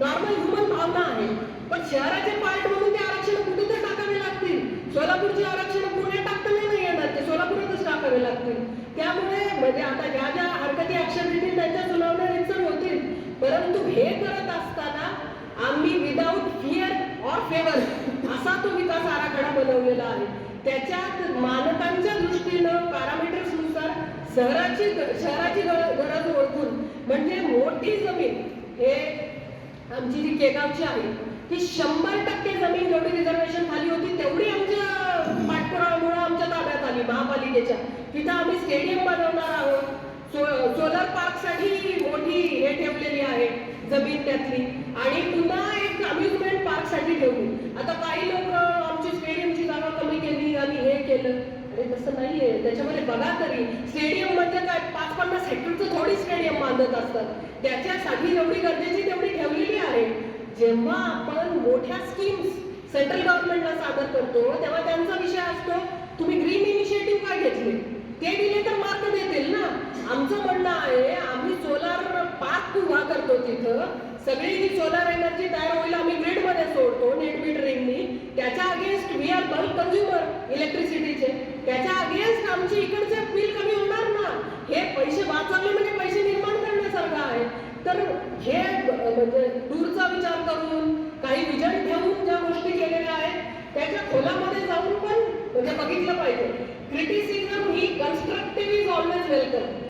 Normal human भावना आहे. पण शहराचे पार्ट म्हणून ते आरक्षण कुठे तर टाकावे लागतील. सोलापूरचे आरक्षण पुणे टाकताना नाही येणार. ते सोलापूरातच टाकावे लागतील. त्यामुळे म्हणजे आता ज्या ज्या हरकती अक्षर घेतील त्यांच्या सुनावण्या रितसर होतील. परंतु हे करत असताना आम्ही विदाऊट फिअर ऑर फेवर असा तो विकास आराखडा बनवलेला आहे. त्याच्यात मानकांच्या दृष्टीनं पॅरामीटर्सनुसार शहराची शहराची गरज ओळखून म्हणजे मोठी जमीन हे आमची जी केगावची आहे ती शंभर टक्के जमीन जेवढी रिझर्वेशन खाली होती तेवढी आमच्या पाठपुरामुळे आमच्या ताब्यात आली महापालिकेच्या. तिथं आम्ही स्टेडियम बनवणार आहोत. सो सोलर पार्कसाठी मोठी हे ठेवलेली आहे जमीन त्यातली. आणि पुन्हा एक अम्युजमेंट पार्कसाठी ठेवली. आता काही लोक आमची स्टेडियमची जागा कमी केली आणि हे केलं. अरे तसं नाहीये. त्याच्यामध्ये बघा तरी स्टेडियम म्हणजे काय? पाच पन्नास हेक्टरचं थोडी स्टेडियम बांधत असतात. त्याच्यासाठी जेवढी गरजेची तेवढी ठेवलेली आहे जेव्हा आपण मोठ्या स्कीम्स सेंट्रल गव्हर्नमेंटला सादर करतो तेव्हा त्यांचा विषय असतो तुम्ही ग्रीन इनिशिएटिव्ह काय घेतले? ते दिले तर मार्क देतील ना. आमचं म्हणणं आहे आम्ही सोलार पार्क उभा करतो तिथं. सगळी ही सोलार एनर्जी तयार होईल आम्ही ग्रीडमध्ये सोडतो नेट मीटरिंगनी त्याच्या against we are bulk consumer इलेक्ट्रिसिटीचे त्याच्या अगेन्स्ट आमची इकडचे बिल कमी होणार ना हे पैसे वाचवले म्हणजे पैसे निर्माण करण्यासारखं आहे तर हे ब- म्हणजे दूरचा विचार करून काही विजन ठेवून ज्या गोष्टी केलेल्या आहेत त्याच्या खोलामध्ये जाऊन पण म्हणजे बघितलं पाहिजे. क्रिटिसिझम ही कन्स्ट्रक्टिव्ह इज ऑलवेज वेलकम